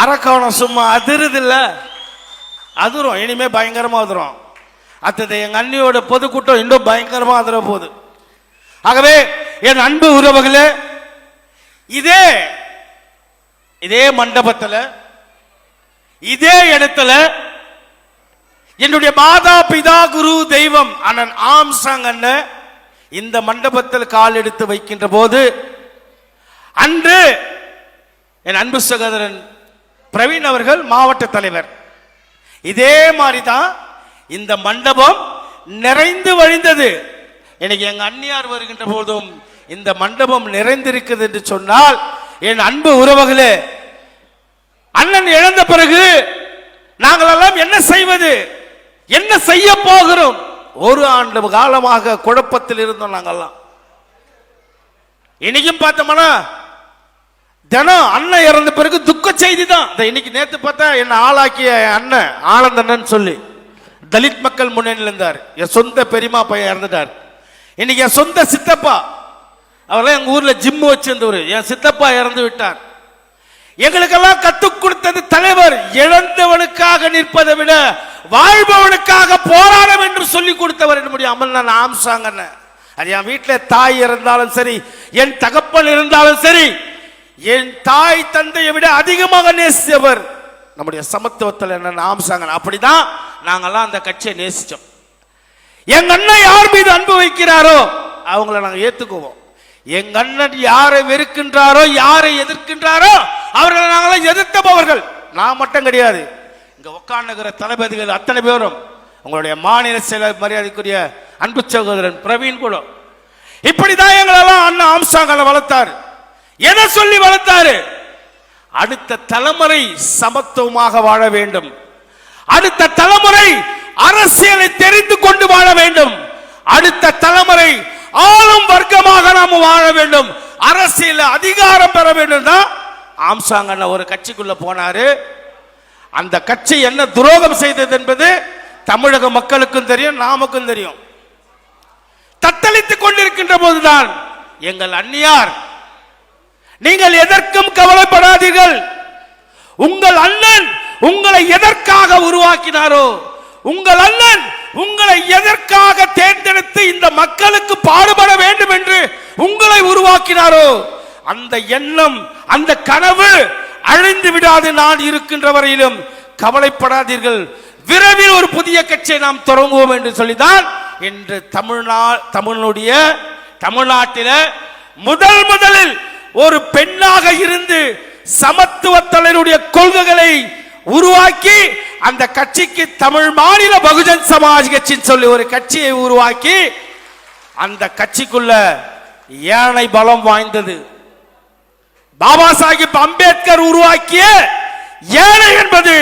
அரக்கோணம் சும்மா அதிருதில்ல. அதிரும் இனிமே பயங்கரமா அதிரும். அத்தது எங்க அண்ணியோட பொதுக்கூட்டம் இன்னும் பயங்கரமா அதிர போகுது. ஆகவே என் அன்பு உறவுகளே இதே இதே மண்டபத்தில் இதே இடத்துல என்னுடைய மாதா பிதா குரு தெய்வம் அண்ணன் ஆம்சாங் அண்ணன் இந்த மண்டபத்தில் கால் எடுத்து வைக்கின்ற போது அன்று என் அன்பு சகோதரன் பிரவீன் அவர்கள் மாவட்ட தலைவர். இதே மாதிரி தான் இந்த மண்டபம் நிறைந்து வழிந்தது. எனக்கு எங்க அந்நியார் வருகின்ற போதும் இந்த மண்டபம் நிறைந்திருக்குது என்று சொன்னால் என் அன்பு உறவுகளே அண்ணன் இழந்த பிறகு நாங்களெல்லாம் என்ன செய்வது? என்ன செய்ய போகிறோம்? ஒரு ஆண்டு காலமாக குழப்பத்தில் இருந்தோம் நாங்கள்லாம். இன்னைக்கும் பார்த்தோம்னா தினம் அண்ணன் இறந்த பிறகு துக்க செய்தி தான் இந்த இன்னைக்கு நேத்து பார்த்தா என்ன ஆளாக்கிய அண்ணன் ஆனந்தண்ணன் சொல்லி தலித் மக்கள் முன்னணியில் இருந்தார் என் சொந்த பெரியமா பையன் இறந்துட்டார். இன்னைக்கு என் சொந்த சித்தப்பா அவரெல்லாம் எங்க ஊர்ல ஜிம்மு வச்சிருந்தவர். என் சித்தப்பா இறந்து விட்டார். எங்களுக்கெல்லாம் கத்துக் கொடுத்தது தலைவர். இழந்தவனுக்காக நிற்பதை விட வாழ்பவனுக்காக போராடம் என்று சொல்லி கொடுத்தவர் என்னுடைய அமல்நான் ஆம்சாங்க அது என் வீட்டில் தாய் இருந்தாலும் சரி என் தகப்பன் இருந்தாலும் சரி என் தாய் தந்தையை விட அதிகமாக நேசித்தவர். நம்முடைய சமத்துவத்தில் என்ன ஆம்சாங்க அப்படிதான் நாங்கெல்லாம் அந்த கட்சியை நேசிச்சோம். எங்க அண்ணன் யார் மீது அன்பு வைக்கிறாரோ அவங்கள நாங்கள் ஏத்துக்குவோம். எங்க அண்ணன் யாரை வெறுக்கின்றாரோ யாரை எதிர்க்கின்றாரோ அவர்களை நாங்களாம் எதிர்த்தபவர்கள் நான் மட்டும் கிடையாது. இங்க உட்கார்ந்துகிற தளபதிகள் அத்தனை பேரும் உங்களுடைய மாநில செயலர் மரியாதைக்குரிய அன்பு சகோதரன் பிரவீன் கூட. இப்படிதான் எங்களெல்லாம் அண்ணன் ஆம்சாங்களை வளர்த்தாரு. எதை சொல்லி வளர்த்தாரு. அடுத்த தலைமுறை சமத்துவமாக வாழ வேண்டும். அடுத்த தலைமுறை அரசியலை தெரிந்து கொண்டு வாழ வேண்டும். அடுத்த தலைமுறை ஆளும் வர்க்கமாக நாம் வாழ வேண்டும். அரசியல் அதிகாரம் பெற வேண்டும் தான் ஆம்சாங்க ஒரு கட்சிக்குள்ள போனாரு. அந்த கட்சி என்ன துரோகம் செய்தது என்பது தமிழக மக்களுக்கும் தெரியும் நாமக்கும் தெரியும். தத்தளித்துக் கொண்டிருக்கின்ற போதுதான் எங்கள் அந்நியார் நீங்கள் எதற்கும் கவலைப்படாதீர்கள். உங்கள் அண்ணன் உங்களை எதற்காக உருவாக்கினாரோ உங்கள் அண்ணன் உங்களை எதற்காக தேர்ந்தெடுத்து இந்த மக்களுக்கு பாடுபட வேண்டும் என்று உங்களை உருவாக்கினாரோ அந்த எண்ணம் அந்த கனவு அழிந்து விடாது நான் இருக்கின்ற வரையிலும் கவலைப்படாதீர்கள். விரைவில் ஒரு புதிய கட்சியை நாம் தொடங்குவோம் என்று சொல்லிதான் இன்று தமிழ்நா தமிழனுடைய தமிழ்நாட்டில முதல் முதலில் ஒரு பெண்ணாக இருந்து சமத்துவத்தலைவருடைய கொள்கைகளை உருவாக்கி அந்த கட்சிக்கு தமிழ் மாநில பகுஜன் சமாஜ் கட்சின்னு சொல்லி ஒரு கட்சியை உருவாக்கி அந்த கட்சிக்குள்ள ஏனை பலம் வாய்ந்தது. பாபா சாஹிப் அம்பேத்கர் உருவாக்கிய ஏழை என்பது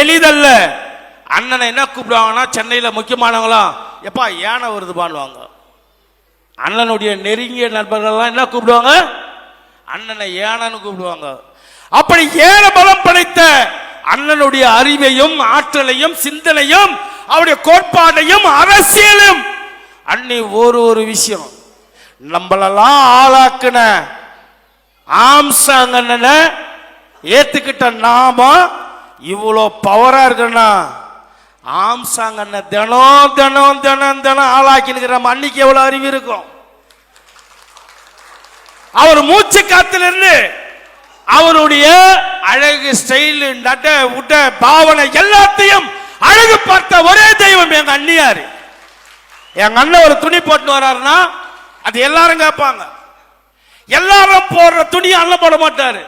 எளிதல்ல. அண்ணனை என்ன கூப்பிடுவாங்கன்னா சென்னையில் முக்கியமானவங்களாம் எப்பா யானை வருது பாடுவாங்க அண்ணனுடைய நெருங்கிய நண்பர்கள்லாம் என்ன கூப்பிடுவாங்க? அண்ணனை ஏனன்னு கூப்பிடுவாங்க. அப்படி ஏன பலம் படைத்த அண்ணனுடைய அறிவையும் ஆற்றலையும் சிந்தனையும் அவருடைய கோட்பாட்டையும் அரசியலும். அண்ணி ஒரு ஒரு விஷயம். நம்மளெல்லாம் ஆளாக்குன ஆம்சாங்கண்ணனை ஏத்துக்கிட்ட நாம இவ்வளோ பவரா இருக்கனா ஆம்சாங்கண்ண தினம் தினம் தினம் தினம் ஆளாக்கி நம்ம அன்னைக்கு எவ்வளோ அறிவு இருக்கும்? அவர் மூச்சு காத்திலிருந்து அவருடைய அழகு ஸ்டைல் நட உட பாவனை எல்லாத்தையும் அழகு பார்த்த ஒரே தெய்வம் எங்க அண்ணியாரு. எங்க அண்ணன் ஒரு துணி போட்டு வர்றாருன்னா அது எல்லாரும் கேட்பாங்க. எல்லாரும் போடுற துணி அண்ணன் போட மாட்டாரு.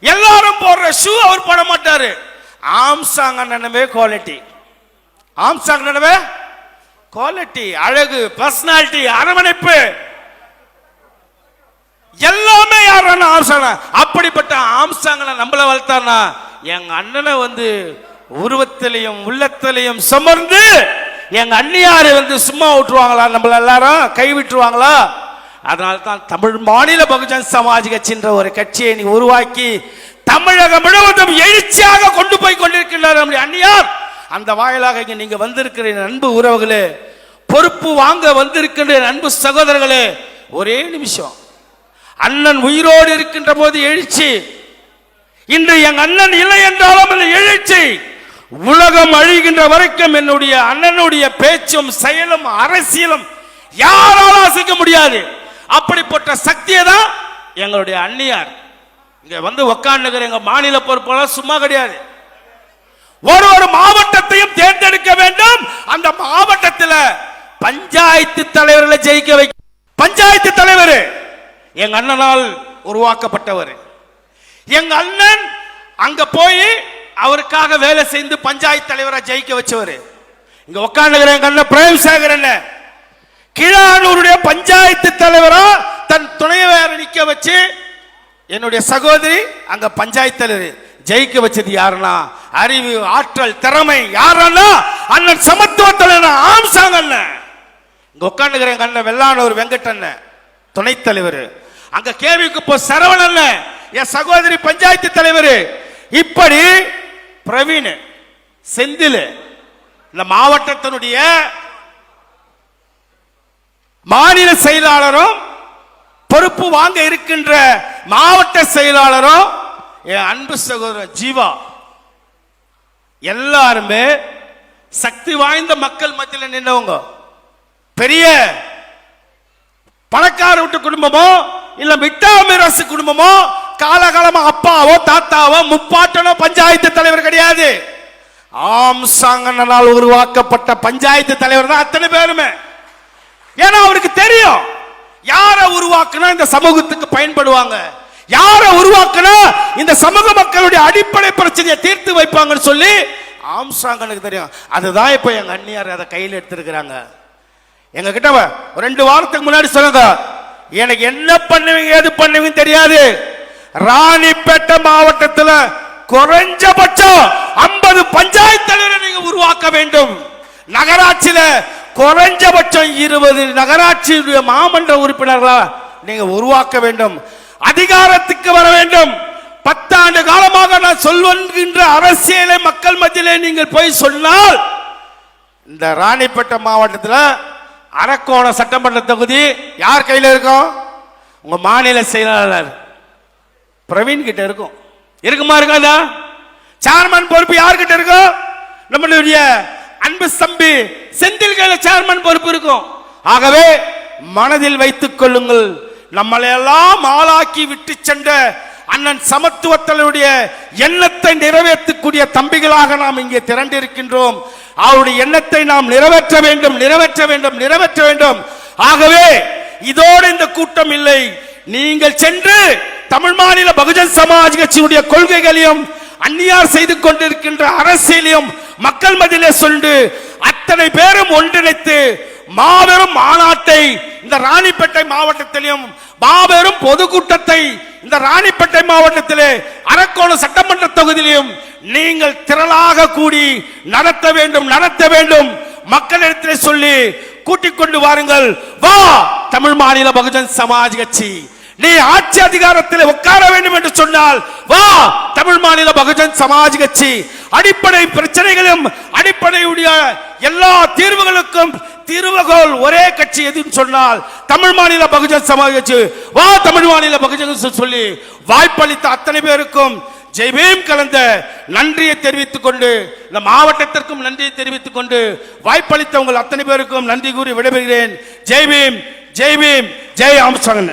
எல்லாரும் போடுற ஷூ அவர் போட மாட்டாரு. ஆம்சாங் அண்ணனவே குவாலிட்டி ஆம்சாங் அண்ணனவே குவாலிட்டி அழகு பர்சனாலிட்டி அரவணைப்பு. எல்லாமே யாரான ஆம்சாங்க அப்படிப்பட்ட ஆம்சாங்களை நம்மள வளர்த்தானா? எங்க அண்ணனை வந்து உருவத்திலையும் உள்ளத்திலையும் சுமர்ந்து எங்க அண்ணியாரை வந்து சும்மா விட்டுருவாங்களா? நம்மள எல்லாரும் கைவிட்டுருவாங்களா? அதனால தான் தமிழ் மாநில பகுஜன் சமாஜ் கட்சின்ற ஒரு கட்சியை நீ உருவாக்கி தமிழகம் முழுவதும் எழுச்சியாக கொண்டு போய் கொண்டிருக்கின்றார் நம்முடைய அந்நியார் அந்த வாயிலாக இங்கே நீங்கள் வந்திருக்கிற நண்பு அன்பு உறவுகளே. பொறுப்பு வாங்க வந்திருக்கின்ற நண்பு அன்பு சகோதரர்களே. ஒரே நிமிஷம். அண்ணன் உயிரோடு இருக்கின்ற போது எழுச்சி. இன்று எங்க அண்ணன் இல்லை என்றாலும் அந்த எழுச்சி. உலகம் அழிகின்ற வரைக்கும் என்னுடைய அண்ணனுடைய பேச்சும் செயலும் அரசியலும் யாராலும் அசைக்க முடியாது. அப்படிப்பட்ட சக்தியை தான் எங்களுடைய அந்நியார். இங்க வந்து உக்காந்து எங்க மாநில பொறுப்பாளர் சும்மா கிடையாது. ஒரு ஒரு மாவட்டத்தையும் தேர்ந்தெடுக்க வேண்டும். அந்த மாவட்டத்தில் பஞ்சாயத்து தலைவர்களை ஜெயிக்க வைக்க பஞ்சாயத்து தலைவர். எங்க அண்ணனால் உருவாக்கப்பட்டவர். எங்க அண்ணன் அங்க போய் அவருக்காக வேலை செய்து பஞ்சாயத்து தலைவராக ஜெயிக்க வச்சவர். இங்க உட்காந்துக்கிற எங்க அண்ணன் பிரேம் சேகர் என்ன கீழானூருடைய பஞ்சாயத்து தலைவரா தன் துணைவர் நிக்க வச்சு என்னுடைய சகோதரி அங்க பஞ்சாயத்து தலைவர் ஜெயிக்க வச்சது யாருன்னா அறிவு ஆற்றல் திறமை யாருன்னா அண்ணன் சமத்துவ தலைவர் ஆம்சாங் அண்ணன். இங்க உட்காந்துக்கிற எங்க அண்ணன் வெள்ளானூர் வெங்கட்டண்ணன் துணைத் தலைவர். அங்க கேவிக்கு போ சரவணன் அல்ல. என் சகோதரி பஞ்சாயத்து தலைவர். இப்படி பிரவீன் செந்தில் இந்த மாவட்டத்தினுடைய மாநில செயலாளரும் பொறுப்பு வாங்க இருக்கின்ற மாவட்ட செயலாளரும் என் அன்பு சகோதரர் ஜீவா. எல்லாருமே சக்தி வாய்ந்த மக்கள் மத்தியில் நின்றவங்க பெரிய பணக்கார வீட்டு குடும்பமோ இல்ல மிட்டாமிரசு குடும்பமோ காலகாலமா அப்பாவோ தாத்தாவோ முப்பாட்டனோ பஞ்சாயத்து தலைவர் கிடையாது. ஆம்சாங்கனால் உருவாக்கப்பட்ட பஞ்சாயத்து தலைவர் தான் அத்தனை பேருமே. ஏன்னா அவருக்கு தெரியும் யாரை உருவாக்குனா இந்த சமூகத்துக்கு பயன்படுவாங்க. யாரை உருவாக்குனா இந்த சமூக மக்களுடைய அடிப்படை பிரச்சனையை தீர்த்து வைப்பாங்கன்னு சொல்லி ஆம்சாங்கனுக்கு தெரியும். அதுதான் இப்ப எங்க அண்ணியார் அதை கையில் எடுத்திருக்கிறாங்க. எங்க கிட்ட வ- ரெண்டு வாரத்துக்கு முன்னாடி சொல்லுங்க எனக்கு என்ன பண்ணுவீங்க எது பண்ணுவீங்க தெரியாது. ராணிப்பேட்டை மாவட்டத்தில் குறைஞ்சபட்சம் 50 பஞ்சாயத்து தலைவரை நீங்க உருவாக்க வேண்டும். நகராட்சியில குறைஞ்சபட்சம் இருபது நகராட்சியுடைய மாமன்ற உறுப்பினர்களா நீங்க உருவாக்க வேண்டும். அதிகாரத்துக்கு வர வேண்டும். பத்தாண்டு காலமாக நான் சொல்வன்கின்ற அரசியலை மக்கள் மத்தியிலே நீங்கள் போய் சொன்னால் இந்த ராணிப்பேட்டை மாவட்டத்தில் அரக்கோணம் சட்டமன்ற தொகுதி யார் கையில் இருக்கும்? உங்க மாநில செயலாளர். பிரவீன் கிட்ட இருக்கும். இருக்குமா இருக்காதா? சேர்மன் பொறுப்பு யார்கிட்ட இருக்கும்? நம்மளுடைய அன்பு தம்பி செந்தில் கையில சேர்மன் பொறுப்பு இருக்கும். ஆகவே மனதில் வைத்துக் கொள்ளுங்கள். நம்மளை எல்லாம் ஆளாக்கி விட்டு சென்ற அண்ணன் சமத்துவத்தலுடைய எண்ணத்தை நிறைவேற்றக்கூடிய தம்பிகளாக நாம் இங்கே திரண்டிருக்கின்றோம். அவருடைய எண்ணத்தை நாம் நிறைவேற்ற வேண்டும் நிறைவேற்ற வேண்டும் நிறைவேற்ற வேண்டும். ஆகவே இதோடு இந்த கூட்டம் இல்லை. நீங்கள் சென்று தமிழ் மாநில பகுஜன் சமாஜ் கட்சியினுடைய கொள்கைகளையும் அந்நியார் செய்து கொண்டிருக்கின்ற அரசியலையும் மக்கள் மதியிலே சொல்லி அத்தனை பேரும் ஒன்றிணைத்து மாபெரும் மாநாட்டை இந்த ராணிப்பேட்டை மாவட்டத்திலும் மாபெரும் பொதுக்கூட்டத்தை இந்த ராணிப்பேட்டை மாவட்டத்திலே அரக்கோணம் சட்டமன்ற தொகுதியிலும் நீங்கள் திரளாக கூடி நடத்த வேண்டும் நடத்த வேண்டும். மக்களிடத்தில் சொல்லி கூட்டிக் கொண்டு வாருங்கள். வா தமிழ் மாநில பகுஜன் சமாஜ் கட்சி. நீ ஆட்சி அதிகாரத்தில் உட்கார வேண்டும் என்று சொன்னால் வா தமிழ் மாநில பகுஜன் சமாஜ் கட்சி. அடிப்படை பிரச்சனைகளும் அடிப்படையுடைய எல்லா தீர்வுகளுக்கும் திருவகோல் ஒரே கட்சி எதுன்னு சொன்னால் தமிழ் மாநில பகுஜன் சமாஜ் கட்சி. வா தமிழ் மாநில பகுஜன் சொல்லி வாய்ப்பளித்த அத்தனை பேருக்கும் ஜெய்பீம் கலந்த நன்றியை தெரிவித்துக் கொண்டு இந்த மாவட்டத்திற்கும் நன்றியை தெரிவித்துக் கொண்டு வாய்ப்பளித்த உங்கள் அத்தனை பேருக்கும் நன்றி கூறி விடைபெறுகிறேன். ஜெய்பீம் ஜெய்பீம் ஜெய் ஆம்ஸ்டாங்